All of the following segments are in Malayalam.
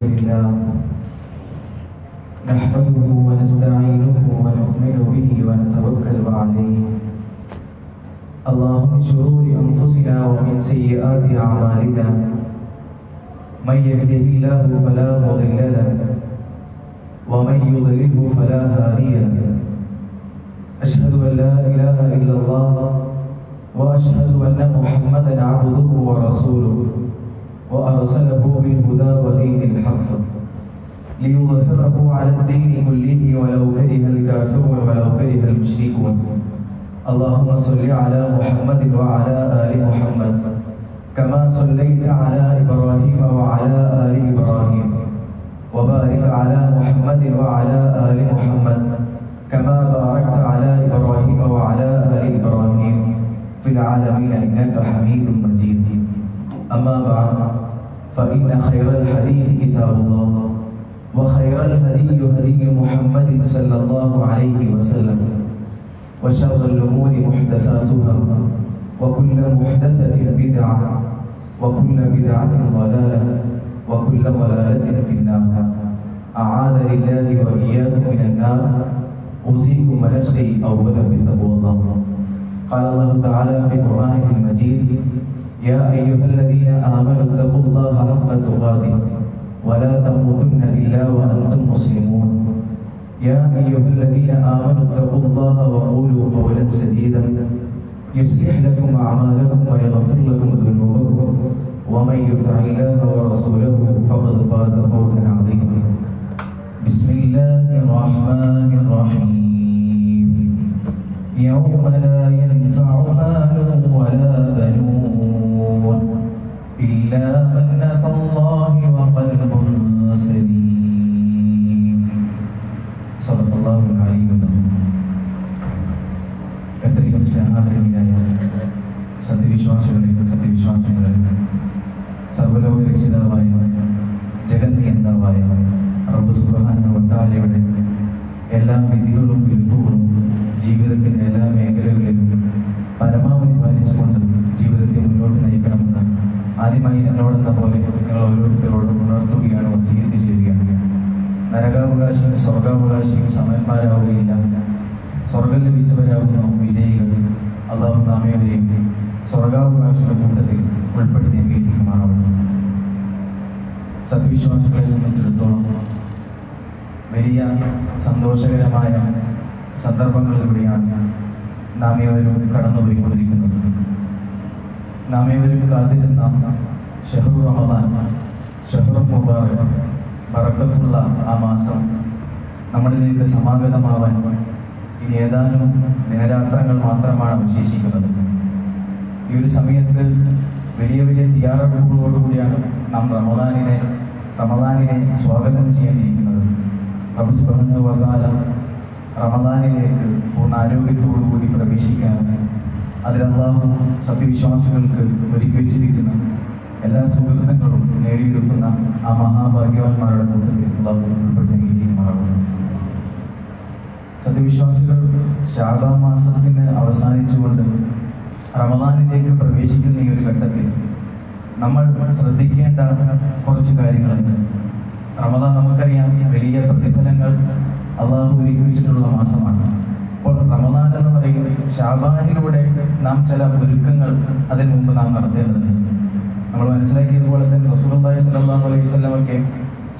لله نحمده ونستعينه ونؤمن به ونتوكل عليه. اللهم من شرور أنفسنا ومن سيئات أعمالنا. من يهده الله فلا مضل له ومن يضلله فلا هادي له. أشهد أن لا إله إلا الله وأشهد أن محمدا عبده ورسوله. وأرسله بالهدى ودين الحق ليظهره على الدين كله ولو كره الكافرون ولو كره المشركون. اللهم صل على محمد وعلى آل محمد كما صليت على إبراهيم وعلى آل إبراهيم وبارك على محمد وعلى آل محمد كما باركت على إبراهيم وعلى آل إبراهيم في العالمين إنك حميد مجيد. أما بعد. فإن خير الحديث كتاب الله وخير الهدي هدي محمد صلى الله عليه وسلم وشر الأمور محدثاتها وكل محدثة بدعة وكل بدعة ضلالة وكل ضلالة في النار. أعاذني الله وإياكم من النار. أوصيكم ونفسي أولا بتقوى الله. قال الله تعالى في قرآنه المجيد يا أيها الذين آمنوا اتقوا الله حق تقاته ولا تموتن إلا وأنتم مسلمون. يا أيها الذين آمنوا اتقوا الله وقولوا قولا سديدا يصلح لكم أعمالكم ويغفر لكم ذنوبكم ومن يطع الله ورسوله فقد فاز فوزا عظيما. بسم الله الرحمن الرحيم. يوم لا ينفع مال ولا بنون إلا من أتى الله وقلب سليم صدق الله العلي العظيم എത്രയും സ്നേഹാദരവിനായ സത്യവിശ്വാസികളെ സത്യവിശ്വാസികളെ സർവലോക രക്ഷിതാവായ ജഗന്നിയന്താവായ റബ്ബ് സുബ്ഹാന വത്താലയുടെ എല്ലാ വിധികളും വിൽപ്പുകളും ജീവിതത്തിന്റെ ആദ്യമായി എന്നോടെന്ന പോലെ നിങ്ങൾ ഓരോരുത്തരോടും ഉണർത്തുകയാണ് വസീയത്ത് ചെയ്യുകയാണ് നരകാവകാശിയും സ്വർഗാവകാശിയും സമന്മാരാവുകയില്ല. സ്വർഗം ലഭിച്ചവരാകുന്ന വിജയികൾ. അള്ളാഹു നാമയവരെയും സ്വർഗാവകാശിയുടെ കൂട്ടത്തിൽ ഉൾപ്പെടുത്തി അംഗീകരിക്കുമാറാവണം സത്യവിശ്വാസികളെ സംബന്ധിച്ചിടത്തോളം വലിയ സന്തോഷകരമായ സന്ദർഭങ്ങളിലൂടെയാണ് നാം കടന്നുപോയിക്കൊണ്ടിരിക്കുന്നത്. നാം ഏവരും കാത്തിരുന്ന ഷെഹറു റമദാൻ ഷെഹറു മുബാറക് പറക്കത്തുള്ള ആ മാസം നമ്മളിലേക്ക് സമാഗതമാവാൻ ഇനി ഏതാനും ദിനരാത്രങ്ങൾ മാത്രമാണ് അവശേഷിക്കുന്നത്. ഈ ഒരു സമയത്ത് വലിയ വലിയ തയ്യാറെടുപ്പുകളോടുകൂടിയാണ് നാം റമദാനിനെ റമദാനിനെ സ്വാഗതം ചെയ്യാനിരിക്കുന്നത്. റബ്ബ് സുബ്ഹാനഹു വ തആല റമദാനിലേക്ക് പൂർണ ആരോഗ്യത്തോടുകൂടി പ്രവേശിക്കാൻ അള്ളാഹു സത്യവിശ്വാസികൾക്ക് ഒരുക്കി വെച്ചിരിക്കുന്ന എല്ലാ സുഹൃത്തുക്കളും നേടിയെടുക്കുന്ന ആ മഹാഭാഗ്യവാന്മാരുടെ കൂട്ടത്തിൽ അള്ളാഹു ഉൾപ്പെടുത്തിയിരിക്കുമാറാകുന്നു സത്യവിശ്വാസികൾ ശാഖാ മാസത്തിന് അവസാനിച്ചുകൊണ്ട് റമദാനിലേക്ക് പ്രവേശിക്കുന്ന ഈ ഒരു ഘട്ടത്തിൽ നമ്മൾ ശ്രദ്ധിക്കേണ്ട കുറച്ച് കാര്യങ്ങളുണ്ട്. റമദാൻ നമുക്കറിയാം വലിയ പ്രതിഫലങ്ങൾ അള്ളാഹു ഒരുക്കി വെച്ചിട്ടുള്ള മാസമാണ്. അപ്പോൾ റമദാൻ എന്ന് പറയും ഷാബാനിലൂടെ നാം ചില ഒരുക്കങ്ങൾ അതിന് മുമ്പ് നാം നടത്തേണ്ടതുണ്ട്. നമ്മൾ മനസ്സിലാക്കിയതുപോലെ തന്നെ റസൂലി സ്വല്ലല്ലാഹു അലൈഹി സ്വലമൊക്കെ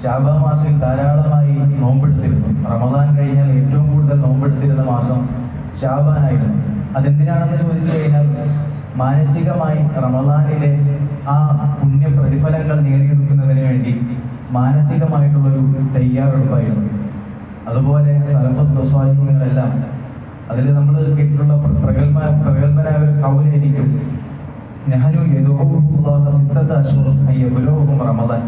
ഷാബാ മാസിൽ ധാരാളമായി നോമ്പെടുത്തിരുന്നു. റമദാൻ കഴിഞ്ഞാൽ ഏറ്റവും കൂടുതൽ നോമ്പെടുത്തിരുന്ന മാസം ഷാബാനായിരുന്നു അതെന്തിനാണെന്ന് ചോദിച്ചു കഴിഞ്ഞാൽ മാനസികമായി റമദാനിലെ ആ പുണ്യ പ്രതിഫലങ്ങൾ നേടിയെടുക്കുന്നതിന് വേണ്ടി മാനസികമായിട്ടുള്ളൊരു തയ്യാറെടുപ്പായിരുന്നു. അതുപോലെ സലഫത്വസ്വാധീനങ്ങളെല്ലാം അതിൽ നമ്മൾ കേട്ടിട്ടുള്ള പ്രഗത്ഭ പ്രഗത്ഭനായ ഒരു കൗലായിരിക്കും അയ്യബുലൂഹും റമദാൻ.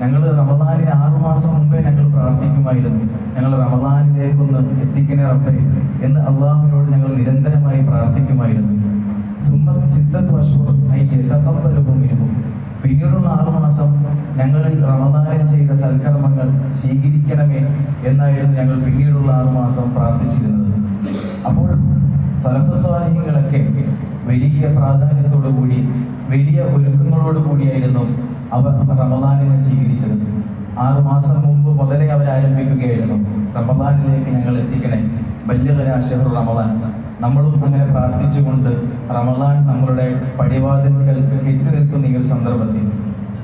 ഞങ്ങൾ റമദാനിന് ആറുമാസം മുമ്പേ ഞങ്ങൾ പ്രാർത്ഥിക്കുമായിരുന്നു. ഞങ്ങൾ റമദാനിലേക്കൊന്ന് എത്തിക്കണേ റബ്ബേ എന്ന് അള്ളാഹുവിനോട് ഞങ്ങൾ നിരന്തരമായി പ്രാർത്ഥിക്കുമായിരുന്നു. സുമ്മത് മിൻഹു. പിന്നീടുള്ള ആറുമാസം ഞങ്ങൾ റമദാനിൽ ചെയ്ത സൽക്കർമ്മങ്ങൾ സ്വീകരിക്കണമേ എന്നായിരുന്നു ഞങ്ങൾ പിന്നീടുള്ള ആറുമാസം പ്രാർത്ഥിച്ചിരുന്നത്. അപ്പോൾ സലഫസ്വാഹികളൊക്കെ വലിയ പ്രാധാന്യത്തോടു കൂടി വലിയ ഒരുക്കങ്ങളോട് കൂടിയായിരുന്നു അവർ റമദാനിനെ സ്വീകരിച്ചത്. ആറു മാസം മുമ്പ് മുതലേ അവർ ആരംഭിക്കുകയായിരുന്നു. റമദാനിലേക്ക് ഞങ്ങൾ എത്തിക്കണേ. ബല്യകരാശഹർ റമദാൻ. നമ്മളും അങ്ങനെ പ്രാർത്ഥിച്ചുകൊണ്ട് റമദാൻ നമ്മളുടെ പടിവാതിൽക്കൽ എത്തി നിൽക്കുന്ന ഈ സന്ദർഭത്തിൽ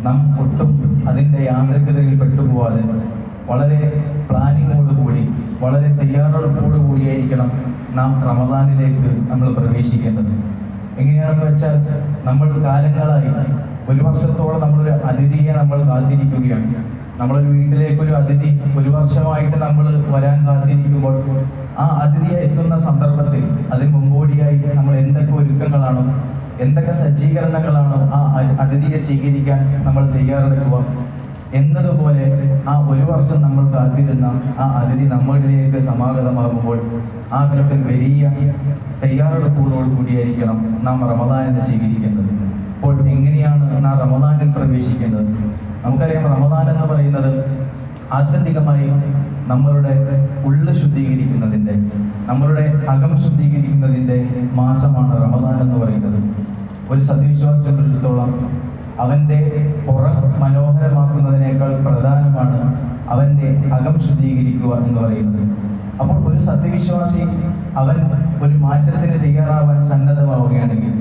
നാം ഒട്ടും അതിന്റെ യാന്ത്രികതയിൽ പെട്ടുപോവാതെ വളരെ പ്ലാനിങ്ങോട് കൂടി വളരെ തയ്യാറെടുപ്പോട് കൂടിയായിരിക്കണം നാം റമദാനിലേക്ക് നമ്മൾ പ്രവേശിക്കേണ്ടത്. എങ്ങനെയാണെന്ന് വെച്ചാൽ നമ്മൾ കാലങ്ങളായി ഒരു വർഷത്തോളം നമ്മളൊരു അതിഥിയെ നമ്മൾ കാത്തിരിക്കുകയാണ്. നമ്മളൊരു വീട്ടിലേക്ക് ഒരു അതിഥി ഒരു വർഷമായിട്ട് നമ്മൾ വരാൻ കാത്തിരിക്കുമ്പോൾ ആ അതിഥിയെ എത്തുന്ന സന്ദർഭത്തിൽ അതിന് മുമ്പോടിയായി നമ്മൾ എന്തൊക്കെ ഒരുക്കങ്ങളാണോ എന്തൊക്കെ സജ്ജീകരണങ്ങളാണോ ആ അതിഥിയെ സ്വീകരിക്കാൻ നമ്മൾ തയ്യാറെടുക്കുക എന്നതുപോലെ ആ ഒരു വർഷം നമ്മൾ കാത്തിരുന്ന ആ അതിഥി നമ്മളിലേക്ക് സമാഗതമാകുമ്പോൾ ആ ഘട്ടത്തിൽ വലിയ തയ്യാറെടുപ്പുകളോട് കൂടിയായിരിക്കണം നാം റമദാനിനെ സ്വീകരിക്കേണ്ടത്. അപ്പോൾ എങ്ങനെയാണ് നാം റമദാനിൽ പ്രവേശിക്കേണ്ടത്? നമുക്കറിയാം റമദാൻ എന്ന് പറയുന്നത് ആത്യന്തികമായി നമ്മളുടെ ഉള്ള് ശുദ്ധീകരിക്കുന്നതിന്റെ നമ്മളുടെ അകം ശുദ്ധീകരിക്കുന്നതിന്റെ മാസമാണ് റമദാൻ എന്ന് പറയുന്നത്. ഒരു സത്യവിശ്വാസത്തിലെടുത്തോളം അവന്റെ പുറം മനോഹരമാക്കുന്നതിനേക്കാൾ പ്രധാനമാണ് അവന്റെ അകം ശുദ്ധീകരിക്കുക എന്ന് പറയുന്നത്. അപ്പോൾ ഒരു സത്യവിശ്വാസി അവൻ ഒരു മാറ്റത്തിന് തയ്യാറാവാൻ സന്നദ്ധമാവുകയാണെങ്കിൽ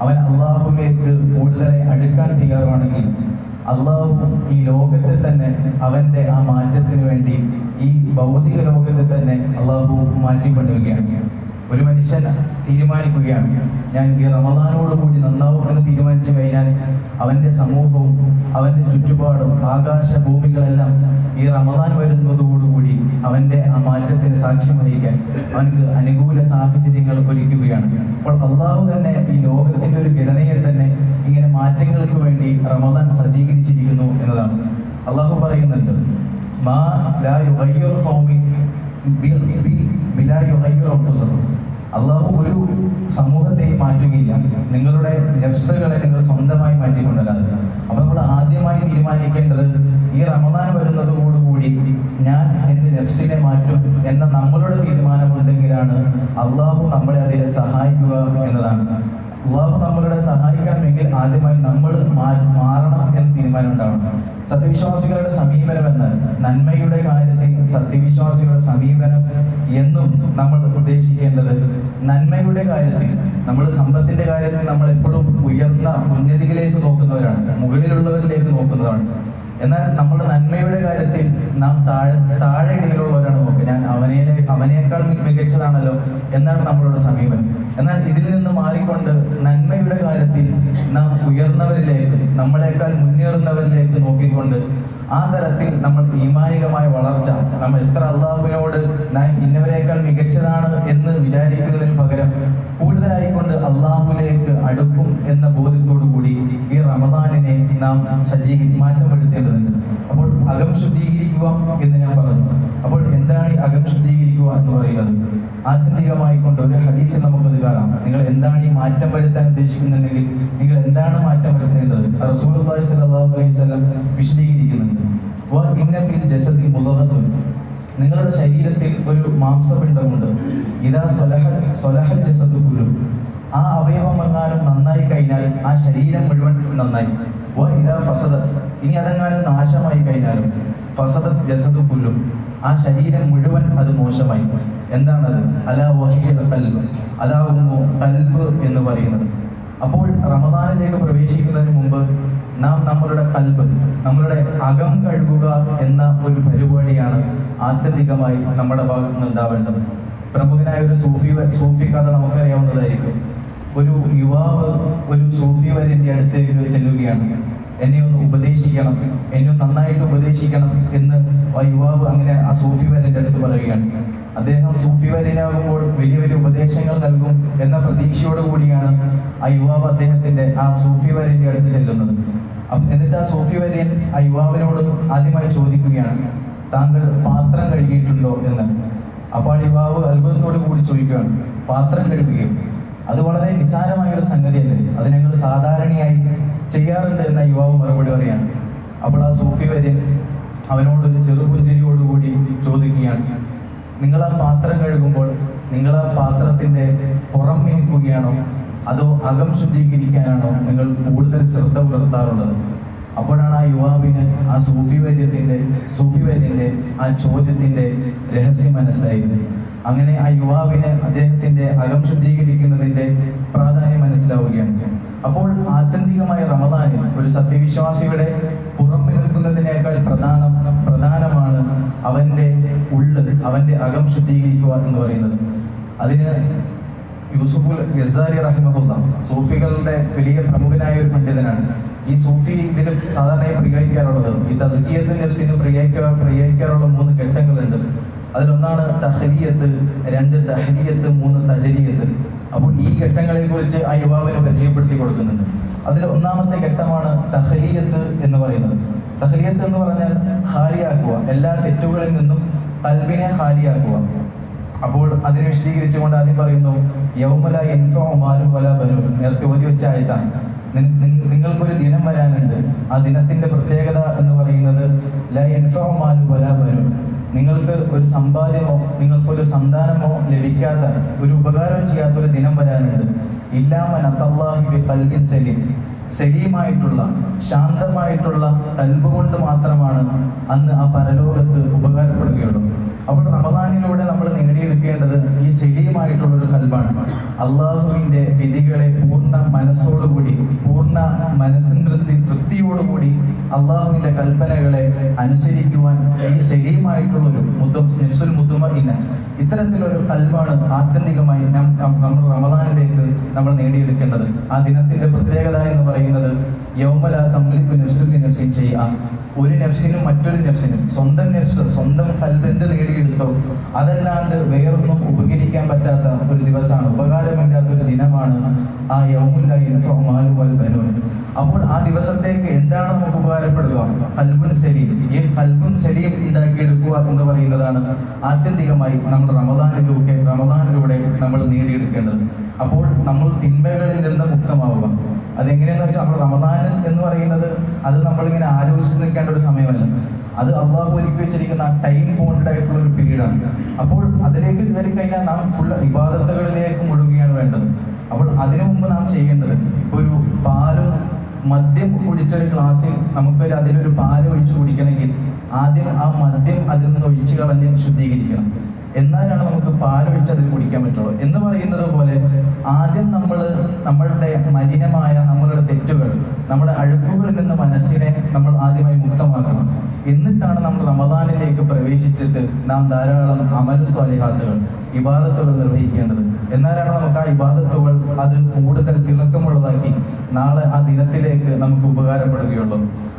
അവൻ അള്ളാഹുവിലേക്ക് കൂടുതലായി അടുക്കാൻ തയ്യാറാണെങ്കിൽ അള്ളാഹു ഈ ലോകത്തെ തന്നെ അവന്റെ ആ മാറ്റത്തിന് വേണ്ടി ഈ ഭൗതിക ലോകത്തെ തന്നെ അള്ളാഹു മാറ്റിക്കൊണ്ടുവരികയാണ് ഒരു മനുഷ്യൻ തീരുമാനിക്കുകയാണ്. ഞാൻ ഈ റമദാനോട് കൂടി നന്നാവും എന്ന് തീരുമാനിച്ചു കഴിഞ്ഞാൽ അവന്റെ സമൂഹവും അവന്റെ ചുറ്റുപാടും ആകാശ ഭൂമികളെല്ലാം ഈ റമദാൻ വരുന്നതോടുകൂടി അവന്റെ ആ മാറ്റത്തിന് സാക്ഷ്യം വഹിക്കാൻ അവനക്ക് അനുകൂല സാഹചര്യങ്ങൾ ഒരുക്കുകയാണ്. അപ്പോൾ അള്ളാഹു തന്നെ ഈ ലോകത്തിന്റെ ഒരു ഘടനയെ തന്നെ ഇങ്ങനെ മാറ്റങ്ങൾക്ക് വേണ്ടി റമദാൻ സജ്ജീകരിച്ചിരിക്കുന്നു എന്നതാണ്. അള്ളാഹു പറയുന്നുണ്ട് മാ ലാ യുഗയ്യിറു ഖൗമി അള്ളാഹു ഒരു സമൂഹത്തെ മാറ്റുകയില്ല. നിങ്ങളുടെ നെഫ്സുകളെ നിങ്ങൾ സ്വന്തമായി മാറ്റിക്കൊണ്ടല്ലാതെ. അപ്പൊ നമ്മൾ ആദ്യമായി തീരുമാനിക്കേണ്ടത് ഈ റമദാൻ വരുന്നതോടുകൂടി ഞാൻ എന്റെ നെഫ്സിനെ മാറ്റും എന്ന നമ്മളുടെ തീരുമാനമുണ്ടെങ്കിലാണ് അള്ളാഹു നമ്മളെ അതിനെ സഹായിക്കുക എന്നതാണ്. അള്ളാഹു നമ്മളുടെ സഹായിക്കണമെങ്കിൽ ആദ്യമായി നമ്മൾ മാറണം എന്ന് തീരുമാനം ഉണ്ടാവണം. സത്യവിശ്വാസികളുടെ സമീപനം എന്ന് നന്മയുടെ കാര്യത്തിൽ സത്യവിശ്വാസികളുടെ സമീപനം എന്നും നമ്മൾ ഉദ്ദേശിക്കേണ്ടത് നന്മയുടെ കാര്യത്തിൽ നമ്മൾ സമ്പത്തിന്റെ കാര്യത്തിൽ നമ്മൾ എപ്പോഴും ഉയർന്ന ഉന്നതിയിലേക്ക് നോക്കുന്നവരാണ് മുകളിലുള്ളവരിലേക്ക് നോക്കുന്നതാണ് എന്നാൽ നമ്മുടെ നന്മയുടെ കാര്യത്തിൽ നാം താഴെ താഴെ ഇടയിലുള്ളവരാണ് നോക്കുക. ഞാൻ അവനെ അവനേക്കാൾ മികച്ചതാണല്ലോ എന്നാണ് നമ്മളുടെ സമീപനം. എന്നാൽ ഇതിൽ നിന്ന് മാറിക്കൊണ്ട് നന്മയുടെ കാര്യത്തിൽ നാം ഉയർന്നവരിലേക്ക് നമ്മളെക്കാൾ മുന്നേറുന്നവരിലേക്ക് നോക്കിക്കൊണ്ട് ആ തരത്തിൽ നമ്മൾ ഈമാനികമായ വളർച്ച നമ്മൾ എത്ര അള്ളാഹുവിനോട് ഞാൻ ഇന്നവരെക്കാൾ മികച്ചതാണ് എന്ന് വിചാരിക്കുന്നതിന് പകരം കൂടുതലായിക്കൊണ്ട് അള്ളാഹുലേക്ക് അടുക്കും എന്ന ബോധ്യത്തോടു കൂടി ഈ റമദാനിനെ നാം സജീവി മാറ്റം വരുത്തേണ്ടതുണ്ട് അപ്പോൾ അകം ശുദ്ധീകരിക്കുക എന്ന് ഞാൻ പറഞ്ഞു. അപ്പോൾ എന്താണ് ഈ അകം ശുദ്ധീകരിക്കുക എന്ന് പറയുന്നത്? ആത്യന്തികമായി കൊണ്ട് ഒരു ഹദീസിൽ നമുക്കത് കാണാം. നിങ്ങൾ എന്താണ് ഈ മാറ്റം വരുത്താൻ ഉദ്ദേശിക്കുന്നുണ്ടെങ്കിൽ നിങ്ങൾ എന്താണ് മാറ്റം വരുത്തേണ്ടത്? സ്വല്ലല്ലാഹു അലൈഹി വിശദീകരിക്കുന്നുണ്ട്. ജസദി നിങ്ങളുടെ ശരീരത്തിൽ ഒരു മാംസപിണ്ഡമുണ്ട്. ഇതാ സ്വലഹ സ്വലഹ ജസദു കുലും. ആ അവയവം എങ്ങാനും നന്നായി കഴിഞ്ഞാൽ ആ ശരീരം മുഴുവൻ നന്നായി. വ ഇതാ ഫസദ. ഇനി അതെങ്ങാനും നാശമായി കഴിഞ്ഞാലും ഫസദ ജസദു കുല്ലും ആ ശരീരം മുഴുവൻ അത് മോശമായി. എന്താണത് അലാ വഹിയൽ കൽബ് അതാകുന്നു കൽബ് എന്ന് പറയുന്നത്. അപ്പോൾ റമദാനിലേക്ക് പ്രവേശിക്കുന്നതിന് മുമ്പ് നാം നമ്മളുടെ കൽബ് നമ്മളുടെ അകം കഴുകുക എന്ന ഒരു പരിപാടിയാണ് ആത്യന്തികമായി നമ്മുടെ ഭാഗത്ത് നിന്ന് ഉണ്ടാവേണ്ടത്. പ്രമുഖനായ ഒരു സൂഫി സൂഫി കഥ നമുക്കറിയാവുന്നതായിരിക്കും. ഒരു യുവാവ് ഒരു സൂഫി വര്യന്റെ അടുത്തേക്ക് ചെല്ലുകയാണ്. എന്നെ ഒന്ന് ഉപദേശിക്കണം എന്നെ നന്നായിട്ട് ഉപദേശിക്കണം എന്ന് ആ യുവാവ് അങ്ങനെ ആ സൂഫി വര്യന്റെ അടുത്ത് പറയുകയാണ്. അദ്ദേഹം സൂഫി വര്യനാകുമ്പോൾ വലിയ വലിയ ഉപദേശങ്ങൾ നൽകും എന്ന പ്രതീക്ഷയോട് കൂടിയാണ് ആ യുവാവ് അദ്ദേഹത്തിന്റെ ആ സൂഫി വര്യന്റെ അടുത്ത് ചെല്ലുന്നത്. എന്നിട്ട് ആ സൂഫി വര്യൻ ആ യുവാവിനോട് ആദ്യമായി ചോദിക്കുകയാണ് താങ്കൾ പാത്രം കഴുകിയിട്ടുണ്ടോ? എന്ന്. അപ്പോൾ യുവാവ് അത്ഭുതത്തോട് കൂടി ചോദിക്കുകയാണ് പാത്രം കഴുകുകയും? അത് വളരെ നിസാരമായ ഒരു സംഗതിയല്ലേ അത് ഞങ്ങൾ സാധാരണയായി ചെയ്യാറുണ്ട് എന്ന യുവാവ് മറുപടി പറയാണ്. അപ്പോൾ ആ സൂഫി വര്യൻ അവനോടൊരു ചെറുപുഞ്ചിരിയോടുകൂടി ചോദിക്കുകയാണ് നിങ്ങൾ ആ പാത്രം കഴുകുമ്പോൾ നിങ്ങൾ ആ പാത്രത്തിന്റെ പുറം മിനുക്കുകയാണോ അതോ അകം ശുദ്ധീകരിക്കാനാണോ നിങ്ങൾ കൂടുതൽ ശ്രദ്ധ പുലർത്താറുള്ളത്? അപ്പോഴാണ് ആ യുവാവിന് ആ സൂഫി വര്യത്തിന്റെ സൂഫി വര്യന്റെ ആ ചോദ്യത്തിന്റെ രഹസ്യം മനസ്സിലായത്. അങ്ങനെ ആ യുവാവിന് അദ്ദേഹത്തിന്റെ അകം ശുദ്ധീകരിക്കുന്നതിന്റെ പ്രാധാന്യം മനസ്സിലാവുകയാണ്. അപ്പോൾ ആത്യന്തികമായ റമദാനിൽ ഒരു സത്യവിശ്വാസിയുടെ പുറമെ നിൽക്കുന്നതിനേക്കാൾ പ്രധാനം പ്രധാനമാണ് അവന്റെ ഉള്ള് അവന്റെ അകം ശുദ്ധീകരിക്കുക എന്ന് പറയുന്നത്. അതിന് യൂസുഫുൽ ഗസാരി റഹിമഹുല്ല സൂഫികളുടെ വലിയ പ്രമുഖനായ ഒരു പണ്ഡിതനാണ്. ഈ സൂഫി ഇതിന് സാധാരണയായി പ്രയോഗിക്കാറുള്ളത്. ഈ തസ്കിയത്ത് നഫ്സിന് പ്രയോഗിക്കുക പ്രയോഗിക്കാറുള്ള മൂന്ന് ഘട്ടങ്ങളുണ്ട്. അതിലൊന്നാണ് തഹരിയത്ത് രണ്ട് തഹരിയത്ത് മൂന്ന് തജരിയത്ത്. അപ്പോൾ ഈ ഘട്ടങ്ങളെ കുറിച്ച് ആ യുവാവിനെ പരിചയപ്പെടുത്തി കൊടുക്കുന്നുണ്ട്. അതിൽ ഒന്നാമത്തെ ഘട്ടമാണ് തഹരിയത്ത് എന്ന് പറയുന്നത്. തഹലിയത്ത് എന്ന് പറഞ്ഞാൽ ഖാലിയാക്കുക. എല്ലാ തെറ്റുകളിൽ നിന്നും കൽബിനെ ഖാലിയാക്കുക. അപ്പോൾ അതിനെ വിശദീകരിച്ചുകൊണ്ട് ആദ്യം പറയുന്നു യൗമല മാലും വല ബനു നേരത്തെ ഓതി വെച്ച ആയത്താണ്. നിങ്ങൾക്കൊരു ദിനം വരാനുണ്ട്. ആ ദിനത്തിന്റെ പ്രത്യേകത എന്ന് പറയുന്നത് ല മാലും വല ബനു നിങ്ങൾക്ക് ഒരു സമ്പാദ്യമോ നിങ്ങൾക്കൊരു സന്താനമോ ലഭിക്കാത്ത ഒരു ഉപകാരം ചെയ്യാത്ത ഒരു ദിനം വരാനുണ്ട്. ഇല്ലാമൻ അത്തല്ലാഹി കൽബിൻ സലീം. സലീമായിട്ടുള്ള ശാന്തമായിട്ടുള്ള കൽബ് കൊണ്ട് മാത്രമാണ് അന്ന് ആ പരലോകത്ത് ഉപകാരപ്പെടുകയുള്ളൂ. അപ്പോൾ റമദാനിലൂടെ നമ്മൾ നേടിയെടുക്കേണ്ടത് ഈ സലീമായിട്ടുള്ള ഒരു കൽബാണ്. അള്ളാഹുവിന്റെ വിധികളെ പൂർണ മനസ്സോടുകൂടി പൂർണ മനസ്സിൻ തൃപ്തി തൃപ്തിയോടുകൂടി അള്ളാഹുവിന്റെ കൽപ്പനകളെ അനുസരിക്കുവാൻ ഈ സെലീമായിട്ടുള്ള ഒരു മുത്തം മുദ്ദുമ ഇന്ന ഇത്തരത്തിലൊരു കൽവാണ് ആത്യന്തികമായി നാം നമ്മൾ റമദാനിലേക്ക് നമ്മൾ നേടിയെടുക്കേണ്ടത്. ആ ദിനത്തിന്റെ പ്രത്യേകത എന്ന് പറയുന്നത് യൗമല തമ്മിലിക്ക് നെഫ്സുൽ നെഫ്സിൻ ചെയ്യാം ഒരു നെഫ്സിനും മറ്റൊരു നെഫ്സിനും സ്വന്തം നെഫ്സ് സ്വന്തം കൽവെന്ത് നേടിയെടുത്തോ അതല്ലാണ്ട് വേറൊന്നും ഉപകരിക്കാൻ പറ്റാത്ത ഒരു ദിവസമാണ് ഉപകാരമില്ലാത്ത ഒരു ദിനമാണ് ആ യൗമുല്ല ഇൻഫോമാലു വൽ ബനൂൻ. അപ്പോൾ ആ ദിവസത്തേക്ക് എന്താണ് നമുക്ക് ഉപകാരപ്പെടുക? കൽബുൻ സലീം. ഈ കൽബുൻ സലീം ഉണ്ടാക്കിയെടുക്കുക എന്ന് പറയുന്നതാണ് ആത്യന്തികമായി നമ്മൾ റമദാനിലൂടെ റമദാനിലൂടെ നമ്മൾ നേടിയെടുക്കേണ്ടത്. അപ്പോൾ നമ്മൾ തിന്മകളിൽ നിന്ന് മുക്തമാവുക. അതെങ്ങനെയാണെന്ന് വെച്ചാൽ നമ്മൾ റമദാൻ എന്ന് പറയുന്നത് അത് നമ്മളിങ്ങനെ ആലോചിച്ച് നിൽക്കേണ്ട ഒരു സമയമല്ല. അത് അള്ളാഹു ഒരുക്കി വെച്ചിരിക്കുന്ന ടൈം ബോണ്ടഡ് ആയിട്ടുള്ള ഒരു പീരീഡാണ്. അപ്പോൾ അതിലേക്ക് കയറി കഴിഞ്ഞാൽ നാം ഫുൾ ഇബാദത്തുകളിലേക്ക് മുഴുകുകയാണ് വേണ്ടത്. അപ്പോൾ അതിനു മുമ്പ് നാം ചെയ്യേണ്ടത് മദ്യം കുടിച്ചൊരു ഗ്ലാസ്സിൽ നമുക്കൊരു അതിലൊരു പാൽ ഒഴിച്ച് കുടിക്കണമെങ്കിൽ ആദ്യം ആ മദ്യം അതിൽ നിന്ന് ഒഴിച്ച് കളഞ്ഞ് ശുദ്ധീകരിക്കണം. എന്നാലാണ് നമുക്ക് പാൽ ഒഴിച്ച് അതിൽ കുടിക്കാൻ പറ്റുള്ളൂ. എന്ന് പറയുന്നത് പോലെ ആദ്യം നമ്മൾ നമ്മളുടെ മലിനമായ നമ്മളുടെ തെറ്റുകൾ നമ്മുടെ അഴുക്കുകളിൽ നിന്ന് മനസ്സിനെ നമ്മൾ ആദ്യമായി മുക്തമാക്കണം. എന്നിട്ടാണ് നമ്മൾ റമദാനിലേക്ക് പ്രവേശിച്ചിട്ട് നാം ധാരാളം അമൽ സ്വാലിഹാത്തുകൾ ഇബാദത്തുകൾ നിർവഹിക്കേണ്ടത്. എന്നാലാണ് നമുക്ക് ആ ഇബാദത്തുകൾ അത് കൂടുതൽ തിളക്കമുള്ളതാക്കി നാളെ ആ ദിനത്തിലേക്ക് നമുക്ക് ഉപകാരപ്പെടുകയുള്ളൂ.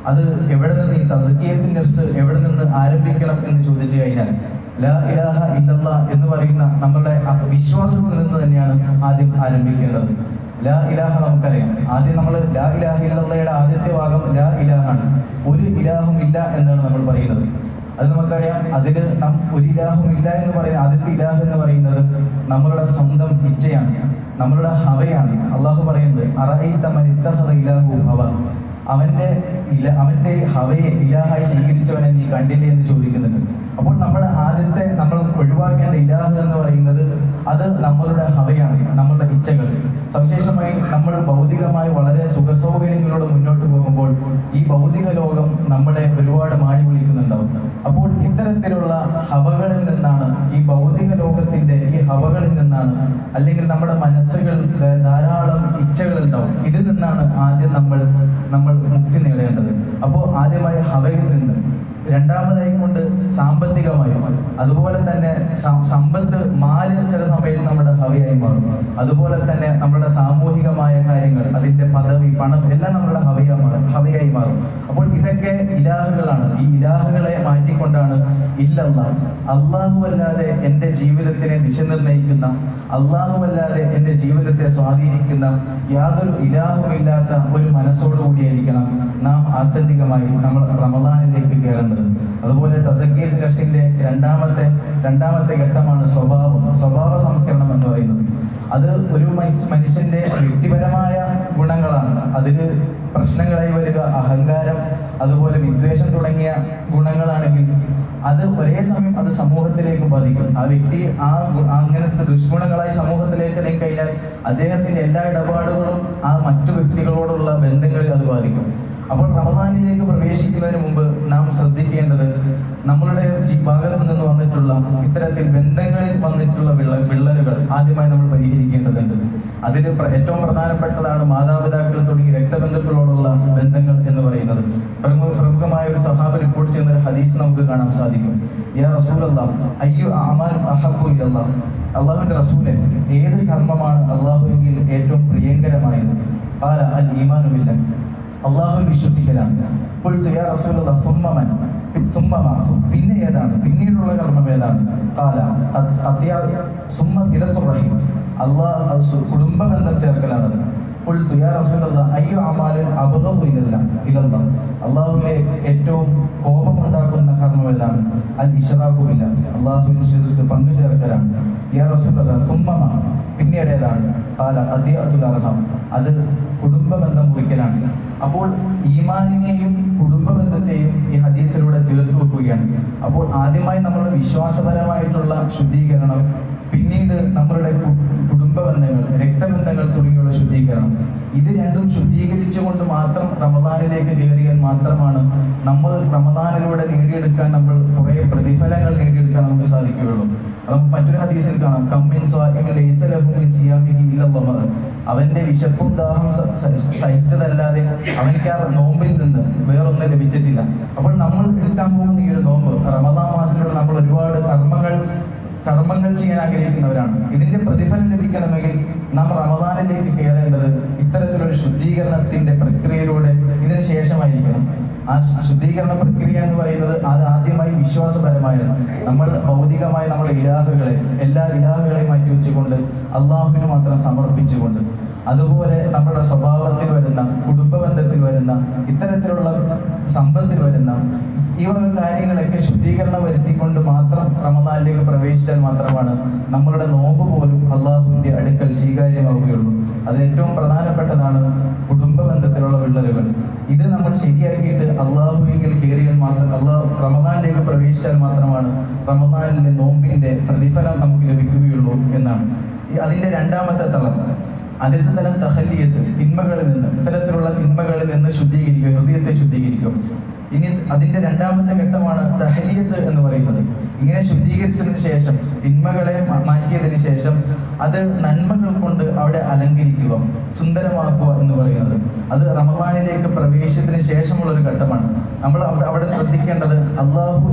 അത് എവിടെ നിന്ന് ഈ തസ്കിയത്തിന്റെ എവിടെ നിന്ന് ആരംഭിക്കണം എന്ന് ചോദിച്ചു കഴിഞ്ഞാൽ ലാ ഇലാഹ ഇല്ലല്ലാ എന്ന് പറയുന്ന നമ്മളുടെ ആ വിശ്വാസത്തിൽ നിന്ന് തന്നെയാണ് ആദ്യം ആരംഭിക്കേണ്ടത്. ലാ ഇലാഹ നമുക്കറിയാം. ആദ്യം നമ്മൾ ലാ ഇലാഹ ഇല്ലല്ലയുടെ ആദ്യത്തെ ഭാഗം ലാ ഇലാഹാണ്. ഒരു ഇലാഹും ഇല്ല എന്നാണ് നമ്മൾ പറയുന്നത്. അത് നമുക്കറിയാം. അതിന് നാം ഒരു ഇലാഹും ഇല്ല എന്ന് പറയുന്ന ആദ്യത്തെ ഇലാഹ് എന്ന് പറയുന്നത് നമ്മളുടെ സ്വന്തം ഇച്ഛയാണ് നമ്മളുടെ ഹവയാണ്. അള്ളാഹു പറയുന്നത് അവന്റെ ഇല അവന്റെ ഹവയെ ഇലാഹായി സ്വീകരിച്ചവനെ നീ കണ്ടില്ലേ എന്ന് ചോദിക്കുന്നുണ്ട്. അപ്പോൾ നമ്മുടെ ആദ്യത്തെ നമ്മൾ ഒഴിവാക്കേണ്ട ഇലാഹ് എന്ന് പറയുന്നത് അത് നമ്മളുടെ ഹവയാണ് നമ്മളുടെ ഇച്ഛകൾ. സവിശേഷമായി നമ്മൾ ഭൗതികമായി വളരെ സുഖസൗകര്യങ്ങളോട് മുന്നോട്ട് പോകുമ്പോൾ ഈ ഭൗതിക ലോകം നമ്മളെ ഒരുപാട് മാടി വിളിക്കുന്നുണ്ടാവും അപ്പോൾ ഇത്തരത്തിലുള്ള ഹവകളിൽ നിന്നാണ് ഈ ഭൗതിക ലോകത്തിന്റെ ഈ ഹവകളിൽ നിന്നാണ് അല്ലെങ്കിൽ നമ്മുടെ മനസ്സുകൾ ധാരാളം ഇച്ഛകൾ ഉണ്ടാവും. ഇതിൽ നിന്നാണ് ആദ്യം നമ്മൾ നമ്മൾ മുക്തി നേടേണ്ടത്. അപ്പോൾ ആദ്യമായി ഹവയിൽ നിന്ന് രണ്ടാമതായി കൊണ്ട് സാമ്പത്തികമായി അതുപോലെ തന്നെ സമ്പത്ത് മാൽ ചില സമയത്ത് നമ്മുടെ ഹവയായി മാറും. അതുപോലെ തന്നെ നമ്മുടെ സാമൂഹികമായ കാര്യങ്ങൾ അതിന്റെ പദവി പണം എല്ലാം നമ്മുടെ ഹവയായി മാറും ഹവയായി മാറും. അപ്പോൾ ഇതൊക്കെ ഇലാഹുകളാണ്. ഈ ഇലാഹുകളെ മാറ്റിക്കൊണ്ടാണ് ഇല്ലല്ല. അള്ളാഹു അല്ലാതെ എന്റെ ജീവിതത്തിനെ ദിശ നിർണയിക്കുന്ന അള്ളാഹു അല്ലാതെ എന്റെ ജീവിതത്തെ സ്വാധീനിക്കുന്ന യാതൊരു ഇലാഹുമില്ലാത്ത ഒരു മനസ്സോടുകൂടിയായിരിക്കണം നാം ആത്യന്തികമായി നമ്മൾ റമദാനിലേക്ക് കയറേണ്ടത്. അതുപോലെ തസക്കീർ കഷിന്റെ രണ്ടാമത്തെ രണ്ടാമത്തെ ഘട്ടമാണ് സ്വഭാവം. സ്വഭാവ സംസ്കരണം എന്ന് പറയുന്നത്. അത് ഒരു മനുഷ്യന്റെ വ്യക്തിപരമായ ഗുണങ്ങളാണ്. അതിന് പ്രശ്നങ്ങളായി വരിക അഹങ്കാരം അതുപോലെ വിദ്വേഷം തുടങ്ങിയ ഗുണങ്ങളാണെങ്കിൽ അത് ഒരേ സമയം അത് സമൂഹത്തിലേക്ക് ബാധിക്കും. ആ വ്യക്തി ആ അങ്ങനത്തെ ദുഷ്ഗുണങ്ങളായി സമൂഹത്തിലേക്ക് കഴിഞ്ഞാൽ അദ്ദേഹത്തിന്റെ എല്ലാ ഇടപാടുകളും ആ മറ്റു വ്യക്തികളോടുള്ള ബന്ധങ്ങളിൽ അത് ബാധിക്കും. അപ്പോൾ റമദാനിലേക്ക് പ്രവേശിക്കുന്നതിന് മുമ്പ് നാം ശ്രദ്ധിക്കേണ്ടത് നമ്മളുടെ ഭാഗത്ത് നിന്ന് വന്നിട്ടുള്ള ഇത്തരത്തിൽ ബന്ധങ്ങളിൽ വന്നിട്ടുള്ള വിള്ള വിള്ളലുകൾ ആദ്യമായി നമ്മൾ പരിഹരിക്കേണ്ടതുണ്ട്. അതിൽ ഏറ്റവും പ്രധാനപ്പെട്ടതാണ് മാതാപിതാക്കൾ തുടങ്ങി രക്തബന്ധുക്കളോടുള്ള ബന്ധങ്ങൾ എന്ന് പറയുന്നത്. പ്രമുഖമായ ഒരു സഹാബ റിപ്പോർട്ട് ചെയ്യുന്ന ഒരു ഹദീസ് നമുക്ക് കാണാൻ സാധിക്കും. യാ അള്ളാഹുവിന്റെ റസൂലെ ഏത് കർമ്മമാണ് അള്ളാഹുവിൽ ഏറ്റവും പ്രിയങ്കരമായത്? പാല അൽ ഈമാനുമില്ല. അള്ളാഹു വിശ്വസിക്കലാണ്. പിന്നെ ഏതാണ്? പിന്നീടുള്ള കർമ്മം ഏതാണ്? കാല സുമ്മ തിരത്തുറയും അള്ളാഹ് കുടുംബ ബന്ധം ചേർക്കലാണത്. റസൂലുള്ള അള്ളാഹുവിലെ ഏറ്റവും കോപം ഉണ്ടാക്കുന്ന കർമ്മം ഏതാണ്? അൽ ഇഷറാഖുമില്ല അള്ളാഹുവിൻ ശിർക്ക് പങ്കു ചേർക്കലാണ്. യാ പിന്നീട് ഏതാണ്? കാല അത് കുടുംബ ബന്ധം മുറിക്കലാണ്. അപ്പോൾ ഈമാനിനെയും കുടുംബ ബന്ധത്തെയും ഈ ഹദീസിലൂടെ ചേർത്ത് വെക്കുകയാണ്. അപ്പോൾ ആദ്യമായി നമ്മുടെ വിശ്വാസപരമായിട്ടുള്ള ശുദ്ധീകരണം പിന്നീട് നമ്മളുടെ കുടുംബ ബന്ധങ്ങൾ രക്തബന്ധങ്ങൾ തുടങ്ങിയുള്ള ശുദ്ധീകരണം. ഇത് രണ്ടും ശുദ്ധീകരിച്ചുകൊണ്ട് മാത്രം റമദാനിലേക്ക് കയറിയാൽ മാത്രമാണ് നമ്മൾ റമദാനിലൂടെ നേടിയെടുക്കാൻ നമ്മൾ കുറെ പ്രതിഫലങ്ങൾ നേടിയെടുക്കാൻ നമുക്ക് സാധിക്കുകയുള്ളൂ. നമുക്ക് മറ്റൊരു ഹദീസിൽ കാണാം. കമ്മിൻ സ്വാഹിമിൻ അവന്റെ വിശപ്പും ദാഹം സഹിച്ചതല്ലാതെ അവനിക്ക് ആ നോമ്പിൽ നിന്ന് വേറൊന്നും ലഭിച്ചിട്ടില്ല. അപ്പോൾ നമ്മൾ എടുക്കാൻ പോകുന്ന ഈ ഒരു നോമ്പ് റമദാ മാസത്തിലൂടെ നമ്മൾ ഒരുപാട് കർമ്മങ്ങൾ കർമ്മങ്ങൾ ചെയ്യാൻ ആഗ്രഹിക്കുന്നവരാണ്. ഇതിന്റെ പ്രതിഫലം ലഭിക്കണമെങ്കിൽ നാം റമദാനിലേക്ക് കയറേണ്ടത് ഇത്തരത്തിലൊരു ശുദ്ധീകരണത്തിന്റെ പ്രക്രിയയിലൂടെ ഇതിന് ശേഷമായിരിക്കണം. ആ ശുദ്ധീകരണ പ്രക്രിയ എന്ന് പറയുന്നത് അത് ആദ്യമായി വിശ്വാസപരമായിരുന്നു. നമ്മൾ ഭൗതികമായ നമ്മുടെ ഇലാഹുകളെ എല്ലാ ഇലാഹുകളെയും മാറ്റി വെച്ചുകൊണ്ട് അള്ളാഹുവിന് മാത്രം സമർപ്പിച്ചുകൊണ്ട് അതുപോലെ നമ്മുടെ സ്വഭാവത്തിൽ വരുന്ന കുടുംബ ബന്ധത്തിൽ വരുന്ന ഇത്തരത്തിലുള്ള സമ്പത്തിൽ വരുന്ന ഈ വക കാര്യങ്ങളൊക്കെ ശുദ്ധീകരണം വരുത്തിക്കൊണ്ട് മാത്രം റമദാനിലേക്ക് പ്രവേശിച്ചാൽ മാത്രമാണ് നമ്മളുടെ നോമ്പ് പോലും അള്ളാഹുവിന്റെ അടുക്കൽ സ്വീകാര്യമാവുകയുള്ളൂ. അതിൽ ഏറ്റവും പ്രധാനപ്പെട്ടതാണ് കുടുംബ ബന്ധത്തിലുള്ള വിള്ളലുകൾ. ഇത് നമ്മൾ ശരിയാക്കിയിട്ട് അള്ളാഹുവിൽ കയറിയാൽ മാത്രം അള്ളാഹു റമദാനിലേക്ക് പ്രവേശിച്ചാൽ മാത്രമാണ് റമദാനിലെ നോമ്പിന്റെ പ്രതിഫലം നമുക്ക് ലഭിക്കുകയുള്ളൂ എന്നാണ്. അതിന്റെ രണ്ടാമത്തെ തലം അതിന്റെ തരം തഹല്ലിയത്ത് തിന്മകളിൽ നിന്ന് ഇത്തരത്തിലുള്ള തിന്മകളിൽ നിന്ന് ശുദ്ധീകരിക്കുക ഹൃദയത്തെ ശുദ്ധീകരിക്കും ഇനി അതിന്റെ രണ്ടാമത്തെ ഘട്ടമാണ് തഹലിയത്ത് എന്ന് പറയുന്നത്. ഇങ്ങനെ ശുദ്ധീകരിച്ചതിന് ശേഷം തിന്മകളെ മാറ്റിയതിന് ശേഷം അത് നന്മകൾ കൊണ്ട് അവിടെ അലങ്കരിക്കുക സുന്ദരമാക്കുക എന്ന് പറയുന്നത്. അത് റമദാനിലേക്ക് പ്രവേശത്തിന് ശേഷമുള്ള ഒരു ഘട്ടമാണ്. നമ്മൾ അവിടെ അവിടെ ശ്രദ്ധിക്കേണ്ടത് അള്ളാഹു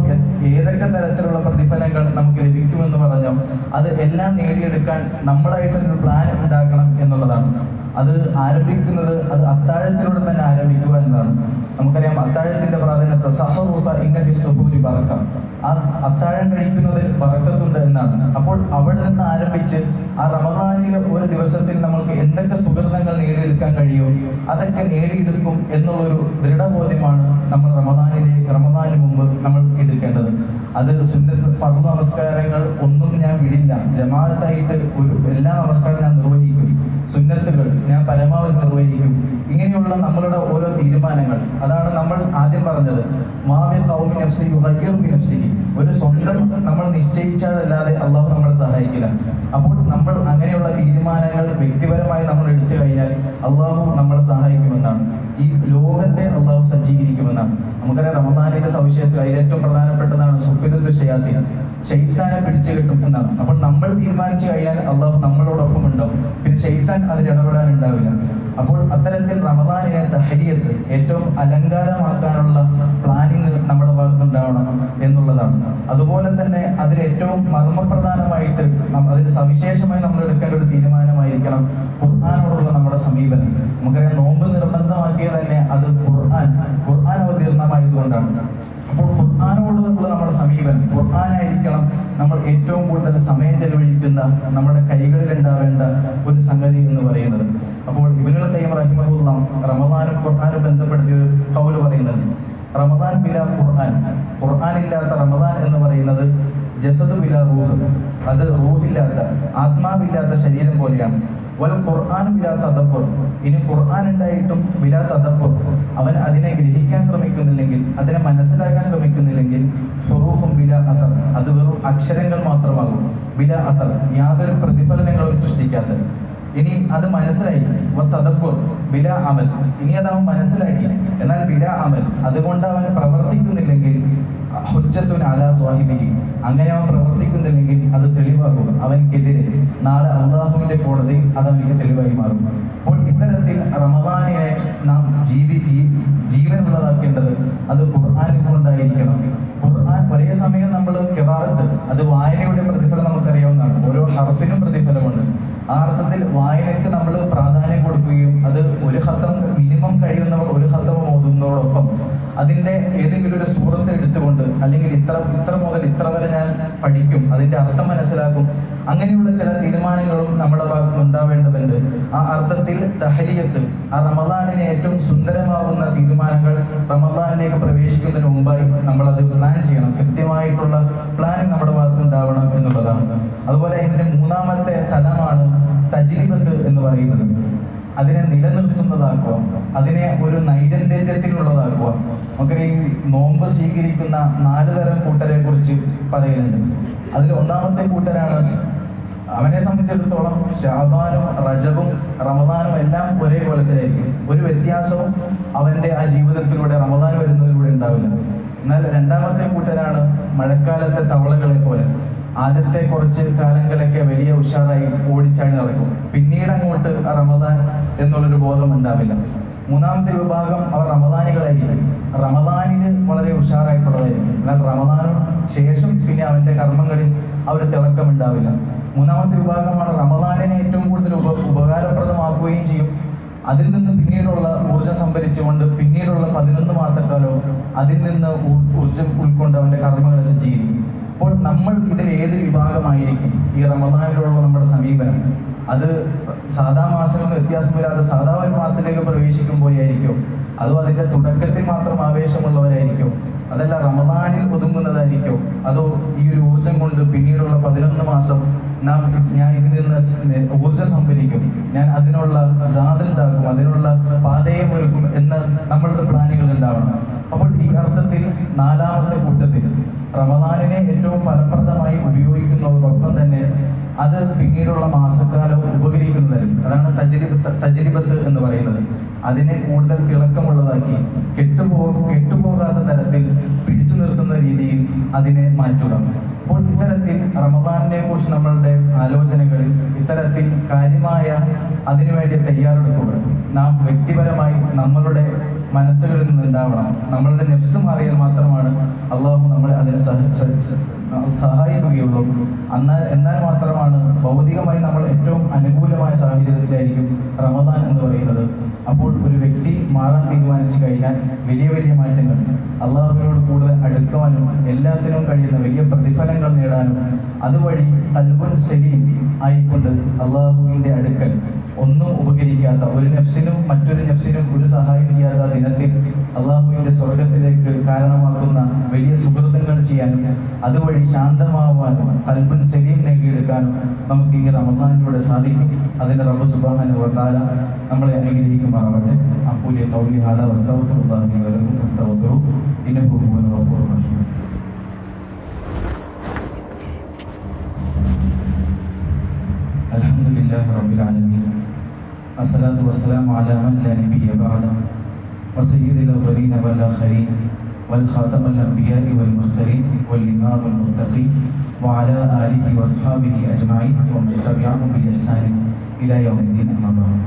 ഏതൊക്കെ തരത്തിലുള്ള പ്രതിഫലങ്ങൾ നമുക്ക് ലഭിക്കുമെന്ന് പറഞ്ഞോ അത് എല്ലാം നേടിയെടുക്കാൻ നമ്മളായിട്ടൊരു പ്ലാൻ ഉണ്ടാക്കണം എന്നുള്ളതാണ്. അത് ആരംഭിക്കുന്നത് അത് അത്താഴത്തിലൂടെ തന്നെ ആരംഭിക്കുക എന്നാണ് നമുക്കറിയാം അത്താഴത്തിന്റെ പ്രാധാന്യത്തെ സഹറൂഫ ഇന്നഫി സുഹൂരി ബറക്ക. ആ അത്താഴം കഴിക്കുന്നതിൽ ബറക്കത്തുണ്ട് എന്നാണ്. അപ്പോൾ അവിടെ നിന്ന് ആരംഭിച്ച് ആ റമദാനിലെ ഒരു ദിവസത്തിൽ നമ്മൾക്ക് എന്തൊക്കെ സുഹൃതങ്ങൾ നേടിയെടുക്കാൻ കഴിയോ അതൊക്കെ നേടിയെടുക്കും എന്നുള്ളൊരു ദൃഢബോധ്യമാണ് നമ്മൾ റമദാനിലേക്ക് റമദാനിന് മുമ്പ് നമ്മൾ എടുക്കേണ്ടത്. അത് സുന്നത്ത് പറഞ്ഞ നമസ്കാരങ്ങൾ ഒന്നും ഞാൻ വിടില്ല. ജമാഅത്തായിട്ട് ഒരു എല്ലാ നമസ്കാരവും ഞാൻ നിർവഹിക്കും. സുന്നത്തുകൾ ഞാൻ പരമാവധി നിർവഹിക്കും. ഇങ്ങനെയുള്ള നമ്മളുടെ ഓരോ തീരുമാനങ്ങൾ. അതാണ് നമ്മൾ ആദ്യം പറഞ്ഞത്. മാവി കൗമി നഫ്സി നഫ്സിഹി. ഒരു സ്വന്തം നമ്മൾ നിശ്ചയിച്ചാലല്ലാതെ അള്ളാഹു നമ്മളെ സഹായിക്കില്ല. അപ്പോൾ നമ്മൾ അങ്ങനെയുള്ള തീരുമാനങ്ങൾ വ്യക്തിപരമായി നമ്മൾ എടുത്തു കഴിഞ്ഞാൽ അള്ളാഹു നമ്മളെ സഹായിക്കുമെന്നാണ്. ഈ ലോകത്തെ അള്ളാഹു സജ്ജീകരിക്കുമെന്നാണ്. നമുക്കറിയാം റമദാനിന്റെ സവിശേഷത അതിൽ ഏറ്റവും പ്രധാനപ്പെട്ടതാണ് സുഫിദത്ത് ഷയാത്തി ശൈത്താനെ പിടിച്ചു കിട്ടും എന്നാണ്. അപ്പോൾ നമ്മൾ തീരുമാനിച്ചു കഴിഞ്ഞാൽ അള്ളാഹു നമ്മളോടൊപ്പം ഉണ്ടാവും. പിന്നെ ശൈത്താൻ അതിൽ ഇടപെടാൻ ഉണ്ടാവില്ല അപ്പോൾ അത്തരത്തിൽ റമദാനിനെ തഹരിയത്ത് ഏറ്റവും അലങ്കാരമാക്കാനുള്ള പ്ലാനിങ് നമ്മുടെ ഭാഗത്തുണ്ടാവണം എന്നുള്ളതാണ്. അതുപോലെ തന്നെ അതിൽ ഏറ്റവും മർമ്മപ്രധാനമായിട്ട് അതിൽ സവിശേഷമായി നമ്മൾ എടുക്കേണ്ട ഒരു തീരുമാനമായിരിക്കണം ഖുർആാനോടുള്ള നമ്മുടെ സമീപനം. നമുക്കറിയാം നോമ്പ് നിർബന്ധമാക്കിയത് തന്നെ അത് ഖുർആൻ ഖുർആൻ അവതീർണമായതുകൊണ്ടാണ്. അപ്പോൾ ഖുർആാനോടുള്ള നമ്മുടെ സമീപനം ഖുർആനായിരിക്കണം നമ്മൾ ഏറ്റവും കൂടുതൽ സമയം ചെലവഴിക്കുന്ന നമ്മുടെ കൈകളിൽ ഉണ്ടാവേണ്ട ഒരു സംഗതി എന്ന് പറയുന്നത്. അപ്പോൾ ഇബനുൽ കയ്യം റഹിമഹുല്ല റമദാനും ഖുർആാനും ബന്ധപ്പെടുത്തിയ ഒരു കൗൽ പറയുന്നത്. റമദാൻ ബില ഖുർആൻ. ഖുർആൻ ഇല്ലാത്ത റമദാൻ എന്ന് പറയുന്നത് ജസദ് ബില റൂഹ്. അത് റൂഹില്ലാത്ത ആത്മാവില്ലാത്ത ശരീരം പോലെയാണ്. വൽ ഖുർആനും ബിലാ തദബ്ബുർ. ഇനി ഖുർആൻ ഉണ്ടായിട്ടും ഇല്ലാത്ത തദബ്ബുർ. അവൻ അതിനെ ഗ്രഹിക്കാൻ ശ്രമിക്കുന്നില്ലെങ്കിൽ അതിനെ മനസ്സിലാക്കാൻ ശ്രമിക്കുന്നില്ലെങ്കിൽ ഹുറൂഫും ബില അഥർ അത് വെറും അക്ഷരങ്ങൾ മാത്രമാകും. ബില അഥർ യാതൊരു പ്രതിഫലനങ്ങളും സൃഷ്ടിക്കാത്ത. ഇനി അത് മനസ്സിലായി. തദബ്ബുർ ബില അമൽ. ഇനി അത് അവൻ മനസ്സിലാക്കി. എന്നാൽ ബില അമൽ അതുകൊണ്ട് അവൻ പ്രവർത്തിക്കുന്നില്ലെങ്കിൽ ഹുജ്ജത്തുൻ അലാ സ്വാഹിബിഹി. അങ്ങനെ അവൻ പ്രവർത്തിക്കുന്നില്ലെങ്കിൽ അത് തെളിവാകും. അവൻക്കെതിരെ നാളെ അള്ളാഹുവിന്റെ കോടതി അത് അവനിക്ക് തെളിവായി മാറും. അപ്പോൾ ഇത്തരത്തിൽ റമദാനെ നാം ജീവി ജീവനുള്ളതാക്കേണ്ടത് അത് ഖുർആാനിൽ കൊണ്ടായിരിക്കണം. ഖുർആൻ ഒരേ സമയം നമ്മൾ കിറാത്ത് അത് വായനയുടെ പ്രതിഫലം നമുക്കറിയാവുന്നതാണ്. ഓരോ ഹർഫിനും പ്രതിഫലമുണ്ട്. ആ അർത്ഥത്തിൽ വായനയ്ക്ക് നമ്മൾ പ്രാധാന്യം കൊടുക്കുകയും അത് ഒരു ഹത്തം മിനിമം കഴിയുന്നവർ ഒരു ഹത്തം ഓതുന്നതോടൊപ്പം അതിന്റെ ഏതെങ്കിലും ഒരു സുഹൃത്ത് എടുത്തുകൊണ്ട് അല്ലെങ്കിൽ ഇത്ര ഇത്ര മുതൽ ഇത്ര വരെ ഞാൻ പഠിക്കും അതിന്റെ അർത്ഥം മനസ്സിലാക്കും അങ്ങനെയുള്ള ചില തീരുമാനങ്ങളും നമ്മുടെ ഭാഗത്ത് ഉണ്ടാവേണ്ടതുണ്ട്. ആ അർത്ഥത്തിൽ തഹലിയത്ത് ആ റമദാനിനെ ഏറ്റവും സുന്ദരമാവുന്ന തീരുമാനങ്ങൾ റമദാനിലേക്ക് പ്രവേശിക്കുന്നതിന് മുമ്പായി നമ്മൾ അത് പ്ലാൻ ചെയ്യണം. കൃത്യമായിട്ടുള്ള പ്ലാൻ നമ്മുടെ ഭാഗത്ത് ഉണ്ടാവണം എന്നുള്ളതാണ്. അതുപോലെ ഇതിന്റെ മൂന്നാമത്തെ തലമാണ് തജീബത്ത് എന്ന് പറയുന്നത്. അതിനെ നിലനിർത്തുന്നതാക്കുക അതിനെ ഒരു നൈരന്തര്യത്തിലുള്ളതാക്കുക നമുക്ക് ഈ നോമ്പ് സ്വീകരിക്കുന്ന നാല് തരം കൂട്ടരെ കുറിച്ച് പറയുന്നുണ്ട് അതിൽ ഒന്നാമത്തെ കൂട്ടരാണ് അവനെ സംബന്ധിച്ചിടത്തോളം ഷാബാനും റജബും റമദാനും എല്ലാം ഒരേ കൊലത്തിലായിരിക്കും. ഒരു വ്യത്യാസവും അവന്റെ ആ ജീവിതത്തിലൂടെ റമദാൻ വരുന്നതിലൂടെ ഉണ്ടാവില്ല. എന്നാൽ രണ്ടാമത്തെ കൂട്ടരാണ് മഴക്കാലത്തെ തവളകളെ പോലെ. ആദ്യത്തെ കുറച്ച് കാലങ്ങളൊക്കെ വലിയ ഉഷാറായി ഓടിച്ചാടി നടക്കും. പിന്നീട് അങ്ങോട്ട് റമദാൻ എന്നുള്ളൊരു ബോധം ഉണ്ടാവില്ല മൂന്നാമത്തെ വിഭാഗം അവർ റമദാനികളായിരിക്കും. റമദാനിന് വളരെ ഉഷാറായിട്ടുള്ളതായിരിക്കും. എന്നാൽ റമദാനും ശേഷം പിന്നെ അവന്റെ കർമ്മങ്ങളിൽ ഒരു തിളക്കം ഉണ്ടാവില്ല മൂന്നാമത്തെ വിഭാഗമാണ് റമദാനിനെ ഏറ്റവും കൂടുതൽ ഉപ ഉപകാരപ്രദമാക്കുകയും ചെയ്യും. അതിൽ നിന്ന് പിന്നീടുള്ള ഊർജം സംഭരിച്ചുകൊണ്ട് പിന്നീടുള്ള പതിനൊന്ന് മാസക്കാലവും അതിൽ നിന്ന് ഊർജം ഊർജം ഉൾക്കൊണ്ട് അവന്റെ കർമ്മങ്ങളെ സജ്ജീകരിക്കും. അപ്പോൾ നമ്മൾ ഇതിൽ ഏത് വിഭാഗമായിരിക്കും? ഈ റമദാനിലുള്ള നമ്മുടെ സമീപനം. അത് സാധാ മാസങ്ങളിൽ വ്യത്യാസമില്ലാതെ സാധാ ഒരു മാസത്തിലേക്ക് പ്രവേശിക്കുമ്പോഴായിരിക്കും അതോ അതിന്റെ തുടക്കത്തിൽ മാത്രം ആവേശമുള്ളവരായിരിക്കും. അതല്ല റമദാനിൽ ഒതുങ്ങുന്നതായിരിക്കും. അതോ ഈ ഒരു ഊർജം കൊണ്ട് പിന്നീടുള്ള പതിനൊന്ന് മാസം നാം ഞാൻ ഇതിൽ നിന്ന് ഊർജം സംഭരിക്കും. ഞാൻ അതിനുള്ള ഉണ്ടാക്കും അതിനുള്ള പാതയം ഒരുക്കും എന്ന നമ്മളുടെ പ്ലാനുകൾ ഉണ്ടാവണം. അപ്പോൾ ഈ അർത്ഥത്തിൽ നാലാമത്തെ കൂട്ടത്തിൽ റമദാനിനെ ഏറ്റവും ഫലപ്രദമായി ഉപയോഗിക്കുന്നതോടൊപ്പം തന്നെ അത് പിന്നീടുള്ള മാസക്കാലം ഉപകരിക്കുന്നതായിരിക്കും അതാണ് തജരിബത്ത് തജരിബത്ത് എന്ന് പറയുന്നത്. അതിനെ കൂടുതൽ തിളക്കമുള്ളതാക്കി കെട്ടുപോ കെട്ടുപോകാത്ത തരത്തിൽ പിടിച്ചു നിർത്തുന്ന രീതിയിൽ അതിനെ മാറ്റുക. അപ്പോൾ ഇത്തരത്തിൽ റമദാനിനെ കുറിച്ച് നമ്മളുടെ ആലോചനകളിൽ ഇത്തരത്തിൽ കാര്യമായ അതിനുവേണ്ടി തയ്യാറെടുക്കുക നാം വ്യക്തിപരമായി നമ്മളുടെ മനസ്സുകളിൽ നിന്ന് ഉണ്ടാവണം നമ്മളുടെ നെഫ്സ് മാറിയാൽ മാത്രമാണ് അള്ളാഹു നമ്മളെ അതിനെ സഹ- സഹായിക്കുകയുള്ളൂ. അന്ന് എന്നാൽ മാത്രമാണ് ഭൗതികമായി നമ്മൾ ഏറ്റവും അനുകൂലമായ സാഹചര്യത്തിലായിരിക്കും റമദാൻ എന്ന് പറയുന്നത്. അപ്പോൾ ഒരു വ്യക്തി മാറാൻ തീരുമാനിച്ചു കഴിഞ്ഞാൽ വലിയ വലിയ മാറ്റങ്ങൾ അള്ളാഹുവിനോട് കൂടുതൽ അടുക്കുവാനും എല്ലാത്തിനും കഴിയുന്ന വലിയ പ്രതിഫലങ്ങൾ നേടാനും അതുവഴി കൽബുൻ സലീം ആയിക്കൊണ്ട് അള്ളാഹുവിന്റെ അടുക്കൽ ഒന്നും ഉപകരിക്കാത്ത ഒരു നഫ്സിനും മറ്റൊരു നഫ്സിനും ഒരു സഹായം ചെയ്യാത്ത ദിനത്തിൽ അള്ളാഹുവിന്റെ സ്വർഗത്തിലേക്ക് കാരണമാക്കുന്ന വലിയ സുഹൃത്തുക്കൾ ചെയ്യാനും അതുവഴി ശാന്തമാവാനും കൽബൻ സലീം നേടിയെടുക്കാനും നമുക്ക് ഈ റമദാനിലൂടെ സാധിക്കും അതിന്റെ റബ്ബ് സുബ്ഹാനഹു വ തആല നമ്മളെ അനുഗ്രഹിക്കുമാറാവട്ടെ അപ്പൂലിയ ഖൗലി ഹാദാ വസ്തഗ്ഫിറുല്ലാഹി ലി വലക്കും ഫസ്തഗ്ഫിറു ഇന്നഹു ഹുവൽ ഗഫൂറുർ റഹീം الحمد لله رب العالمين الصلاة والسلام على من لا نبي بعده وسيد الأولين والآخرين والخاتم الأنبياء والمرسلين والإمام المتقين وعلى آله وأصحابه أجمعين ومن تبعهم بإحسان إلى يوم الدين أما بعد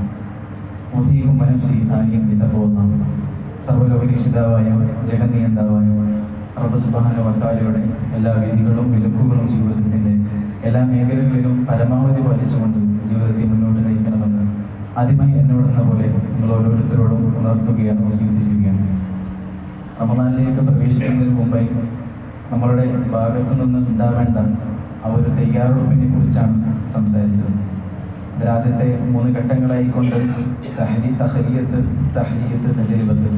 أوصيكم ونفسي ثانيا بتقوى الله സർവലോകരക്ഷിതാവായ ജഗന്നിയന്താവായ റബ്ബ് സുബ്ഹാനഹു വ തആലയുടെ എല്ലാ വിധികളും വിലക്കുകളും ജീവിതത്തിന്റെ എല്ലാ മേഖലകളിലും പരമാവധി പാലിച്ചുകൊണ്ട് ജീവിതത്തെ മുന്നോട്ട് നയിക്കണമെന്ന് ആദ്യമായി എന്നോടെന്ന പോലെ നിങ്ങൾ ഓരോരുത്തരോടും ഉണർത്തുകയാണ് ചെയ്യുകയാണ് റമദാനിലേക്ക് പ്രവേശിക്കുന്നതിന് മുമ്പായി നമ്മളുടെ ഭാഗത്തു നിന്ന് ഉണ്ടാവേണ്ട ആ ഒരു തയ്യാറെടുപ്പിനെ കുറിച്ചാണ് സംസാരിച്ചത്. ഇതിലാദ്യത്തെ മൂന്ന് ഘട്ടങ്ങളായിക്കൊണ്ട് തഹരി തഹരിയത്ത് തഹരിയത്ത് തജരിബത്ത്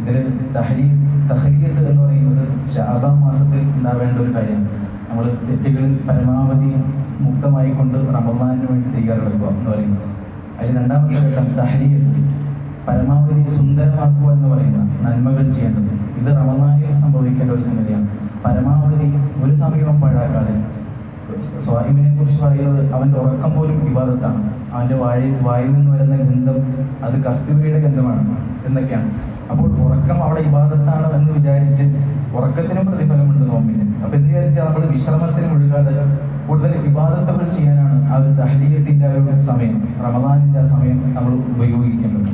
ഇതിൽ തഹരി തഹരിയത്ത് എന്ന് പറയുന്നത് ഷാബാൻ മാസത്തിൽ ഉണ്ടാവേണ്ട ഒരു കാര്യമാണ് നമ്മൾ തെറ്റുകളിൽ പരമാവധി മുക്തമായിക്കൊണ്ട് റമദാനിന് വേണ്ടി തയ്യാറെടുക്കുക എന്ന് പറയുന്നത്. അതിൽ രണ്ടാമത്തെ ഘട്ടം തഹലിയത്ത് പരമാവധി സുന്ദരമാക്കുക എന്ന് പറയുന്ന നന്മകൾ ചെയ്യേണ്ടത്. ഇത് റമദാനിൽ സംഭവിക്കേണ്ട ഒരു സംഗതിയാണ്. പരമാവധി ഒരു സമയവും പാഴാക്കാതെ. സ്വാഹിമിനെ കുറിച്ച് പറയുന്നത് അവന്റെ ഉറക്കം പോലും വിവാദത്താണ് അവന്റെ വായിൽ വായിൽ നിന്ന് വരുന്ന ഗന്ധം അത് കസ്തൂരിയുടെ ഗന്ധമാണ് എന്നൊക്കെയാണ്. അപ്പോൾ ഉറക്കം അവിടെ വിവാദത്താണ് എന്ന് വിചാരിച്ച് ഉറക്കത്തിനും പ്രതിഫലമുണ്ട് നോമ്പിന്. അപ്പൊ എന്ത് വിചാരിച്ചാൽ നമ്മൾ വിശ്രമത്തിന് മുഴുകാതെ കൂടുതൽ വിവാദത്തുകൾ ചെയ്യാനാണ് ആ ഒരു ഒരു സമയം റമദാനിന്റെ സമയം നമ്മൾ ഉപയോഗിക്കേണ്ടത്.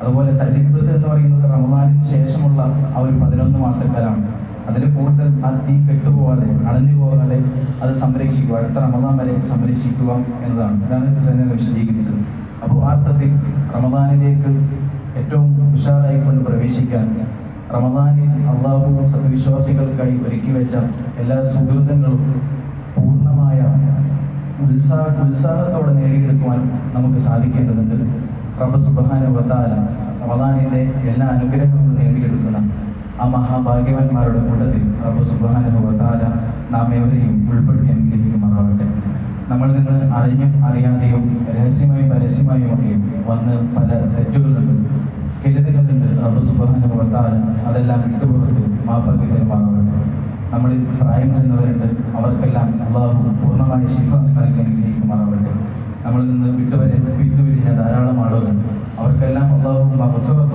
അതുപോലെ തജീബത്ത് എന്ന് പറയുന്നത് റമദാനിന് ശേഷമുള്ള ആ ഒരു പതിനൊന്ന് മാസക്കാലാണ്. അതിൽ കൂടുതൽ ആ തീ കെട്ടുപോകാതെ അണഞ്ഞു പോകാതെ അത് സംരക്ഷിക്കുക. അടുത്ത റമദാൻ വരെ സംരക്ഷിക്കുക എന്നതാണ്. ഇതാണ് തന്നെ വിശദീകരിച്ചത്. അപ്പോൾ ആ അർത്ഥത്തിൽ റമദാനിലേക്ക് ഏറ്റവും ഉഷാറായിക്കൊണ്ട് പ്രവേശിക്കാൻ റമദാനിൽ അള്ളാഹു സത്യവിശ്വാസികൾക്കായി ഒരുക്കി വെച്ച എല്ലാ സുഹൃതങ്ങളും ഉത്സാഹ ഉത്സാഹത്തോടെ നേടിയെടുക്കുവാൻ നമുക്ക് സാധിക്കേണ്ടതുണ്ട്. റബ്ബ് സുബാന വത്താല റമദാനിന്റെ എല്ലാ അനുഗ്രഹങ്ങളും നേടിയെടുക്കുന്ന ആ മഹാഭാഗ്യവന്മാരുടെ കൂട്ടത്തിൽ റബ്ബ് സുബാന വത്താല നാം എവരെയും ഉൾപ്പെടുത്തി അനുഗ്രഹിക്കുമാറാവട്ടെ. നമ്മൾ നിന്ന് അറിഞ്ഞും അറിയാതെയും രഹസ്യമായും പരസ്യമായും ഒക്കെ വന്ന് പല തെറ്റുകളുണ്ട് സ്കെലുകളുണ്ട് റബ്ബ് സുബാന വത്താല അതെല്ലാം വിട്ടുപുറത്ത് മാപ്പാക്കി തരുമാറാവട്ടെ. നമ്മളിൽ പ്രായം ചെന്നവരുണ്ട്. അവർക്കെല്ലാം അള്ളാഹു പൂർണമായ ശിഫ നൽകി അനുഗ്രഹിക്കുമാറാവട്ടെ. നമ്മളിൽ നിന്ന് വിട്ടുവരെ വിട്ടുപിരിഞ്ഞ ധാരാളം ആളുകളുണ്ട് അവർക്കെല്ലാം അള്ളാഹു മഹസറത്തും